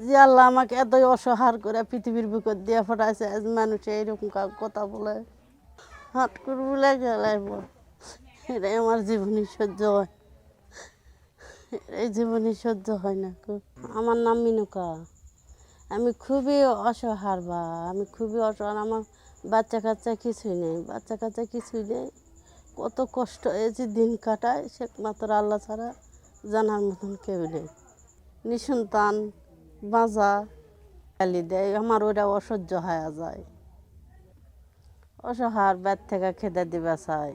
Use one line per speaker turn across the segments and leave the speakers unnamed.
যে আল্লাহ আমাকে এতই অসহার করে পৃথিবীর বুকত দিয়ে ফটাইছে আজ মানুষে এইরকম কা- কথা বলে হাট করে বলে গেলাই এটাই আমার জীবনী সহ্য হয়। এই জীবনী সহ্য হয় না আমার নাম মিনুকা। আমি খুবই অসহার বা, আমি খুবই অসহার আমার বাচ্চা কাচ্চা কিছুই নেই। বাচ্চা কাচ্চা কিছুই নেই। কত কষ্ট হয়েছে দিন কাটায় সে মাত্র আল্লাহ ছাড়া জানার মতন কেউ নেই। নিঃসন্তান। বাঁচা গালি দেয় আমার ওটা অসহ্য হয়ে যায়। অসহার ব্যাট থেকে খেতে দিবে চাই।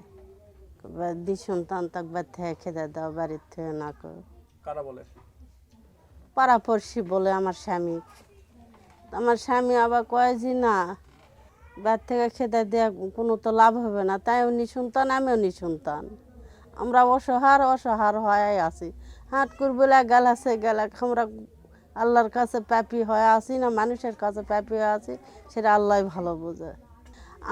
নিঃসন্তান তাক ব্যাট থেকে খেতে দাও বাড়ির থেকে না কর।
বলে?
পাড়াপড়শি বলে আমার স্বামী। আমার স্বামী আবার কয় যে না ব্যাট থেকে খেতে দেওয়া কোনো তো লাভ হবে না তাই উনি সন্তান আমিও নি সন্তান আমরা অসহার অসহার হয়ে আছি। হাট করবলে গেলাছে গেলে আমরা আল্লাহর কাছে প্যাপি হয়ে আছি না মানুষের কাছে প্যাপি হয়ে আছি সেটা আল্লাহ ভালো বোঝে।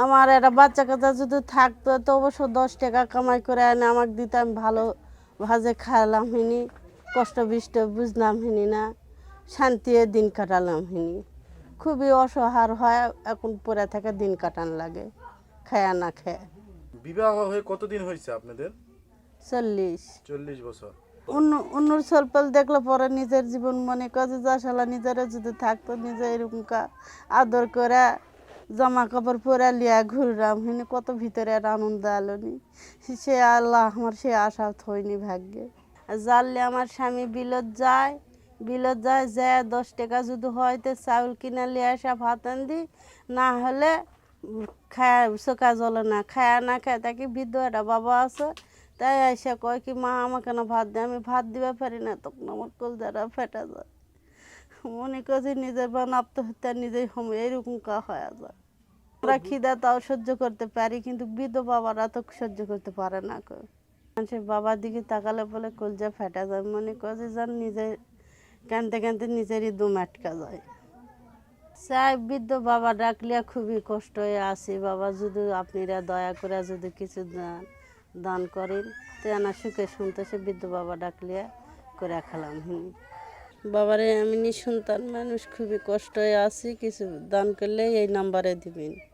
আমার একটা বাচ্চা কাচ্চা যদি থাকতো তো অবশ্য দশ টাকা কামাই করে এনে আমাকে দিতে আমি ভালো ভাজে খাইলাম হিনি কষ্ট বিষ্ট বুঝলাম হিনি না শান্তিয়ে দিন কাটালাম হিনি। খুবই অসহার হয় এখন পরে থেকে দিন কাটান লাগে খায়া না খেয়ে।
বিবাহ হয়ে কতদিন হয়েছে আপনাদের?
চল্লিশ।
চল্লিশ বছর।
অন্য, অন্যর সলপল দেখলে পরে নিজের জীবন মনে করে যা শালা নিজেরা যদি থাকতো, নিজে এরকম আদর করে জামা কাপড় পরে লিয়া ঘুরলাম। হিনি কত ভিতরে আর আনন্দ আলোনি সে আল্লাহ আমার সে আশা থইনি ভাগ্যে। জানলে আমার স্বামী বিলত যায় বিলত যায় যে দশ টাকা যদি হয় তো চাউল কিনা লিয়ে আসা ভাত আনদি, না হলে খায় চোকা জ্বলে না, খায় না খায়, তাকে বৃদ্ধ একটা বাবা আছে। তাই এসে কয় কি, মা, আমাকে না ভাত দে, আমি ভাত দিতে পারি না। তখন আমার কলজারা ফেটা যায়। মনে করছি নিজের বান আত্মহত্যা নিজেই হম এইরকম কা হয়ে যায়। আমরা খিদা তাও সহ্য করতে পারি, কিন্তু বৃদ্ধ বাবারা তো সহ্য করতে পারে না কো মানুষের বাবার দিকে তাকালে বলে কলজা ফেটা যায়। মনে করছে যেন নিজের কানতে কানতে নিজেরই দম আটকা যায়। চাই বৃদ্ধ বাবা ডাকলে খুবই কষ্ট হয়ে আসি, বাবা, যদি আপনারা দয়া করে যদি কিছু দান দান করেন। তো না সুখে শুনতেছে, বৃদ্ধ বাবা ডাকলিয়া করে খেলাম। হুম। বাবারে, আমি সন্তান মানুষ, খুবই কষ্ট আছি, কিছু দান করলে এই নাম্বারে দিবেন।